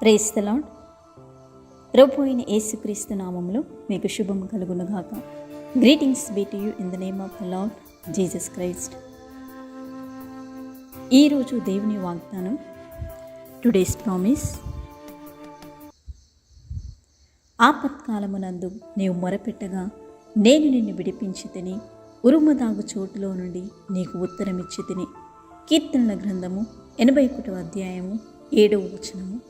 Praise the Lord ప్రభు అయిన యేసుక్రీస్తు నామంలో మీకు శుభం కలుగునుగాక. Greetings be to you in the name of the Lord Jesus Christ. ఈరోజు దేవుని వాగ్దానం టుడేస్ ప్రామిస్ ఆపత్కాలమునందు నీవు మొరపెట్టగా నేను నిన్ను విడిపించి తిని ఉరుమదాగు చోటులో నుండి నీకు ఉత్తరమిచ్చి తిని. కీర్తనల గ్రంథము ఎనభై ఒకటో అధ్యాయము ఏడవ వచనము.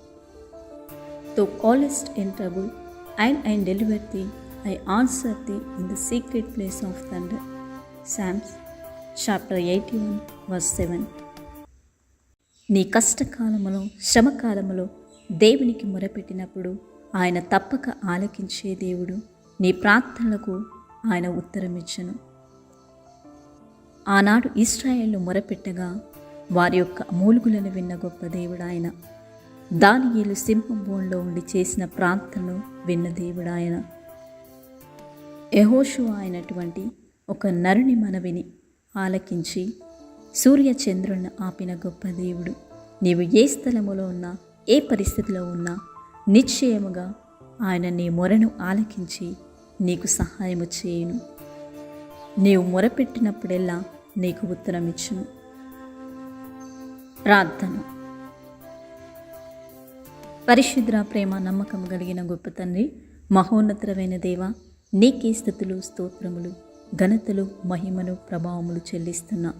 Thou calledst in trouble, and I deliver thee, I answer thee in the secret place of thunder. Psalms chapter eighty one verse seven నీ కష్టకాలములో శ్రమకాలములో దేవునికి మొరపెట్టినప్పుడు ఆయన తప్పక ఆలకించే దేవుడు. నీ ప్రార్థనలకు ఆయన ఉత్తరమిచ్చను. ఆనాడు ఇస్రాయేళ్ళు మొరపెట్టగా వారి యొక్క మూలుగులను విన్న గొప్ప దేవుడు ఆయన. దానియేలు సింహం ఉండి చేసిన ప్రార్థనను విన్న దేవుడు ఆయన యహోషు అయినటువంటి ఒక నరుని మనవిని ఆలకించి సూర్య ఆపిన గొప్ప దేవుడు. నీవు ఏ స్థలములో ఉన్నా ఏ పరిస్థితిలో ఉన్నా నిశ్చయముగా ఆయన నీ మొరను ఆలకించి నీకు సహాయము చేయును. నీవు మొరపెట్టినప్పుడెల్లా నీకు ఉత్తరం ఇచ్చును ప్రార్థన. పరిశుద్ర ప్రేమ నమ్మకం కలిగిన గొప్ప తండ్రి మహోన్నతమైన దేవ నీకే స్థుతులు స్తోత్రములు ఘనతలు మహిమను ప్రభావములు చెల్లిస్తున్నా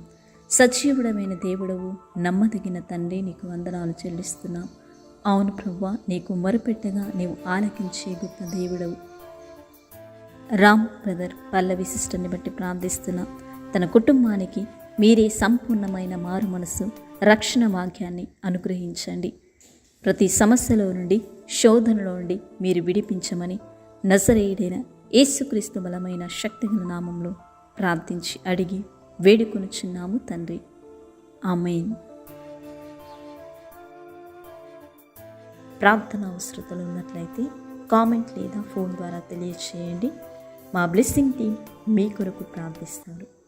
సజీవుడమైన దేవుడవు నమ్మదగిన తండ్రి నీకు వందనాలు చెల్లిస్తున్నా. అవును ప్రవ్వ నీకు మొరపెట్టగా నీవు ఆలకించే గొప్ప దేవుడవు. రామ్ బ్రదర్ పల్లవి సిస్టర్ని బట్టి ప్రార్థిస్తున్నా తన కుటుంబానికి మీరే సంపూర్ణమైన మారు మనసు రక్షణ వాక్యాన్ని అనుగ్రహించండి. ప్రతి సమస్యలో నుండి శోధనలో నుండి మీరు విడిపించమని నజరేయుడైన యేసుక్రీస్తు బలమైన శక్తిగల నామంలో ప్రార్థించి అడిగి వేడుకొనుచున్నాము తండ్రి. ఆమెన్. ప్రార్థన అవసరతలు ఉన్నట్లయితే కామెంట్ లేదా ఫోన్ ద్వారా తెలియచేయండి. మా బ్లెస్సింగ్ టీం మీ కొరకు ప్రార్థిస్తారు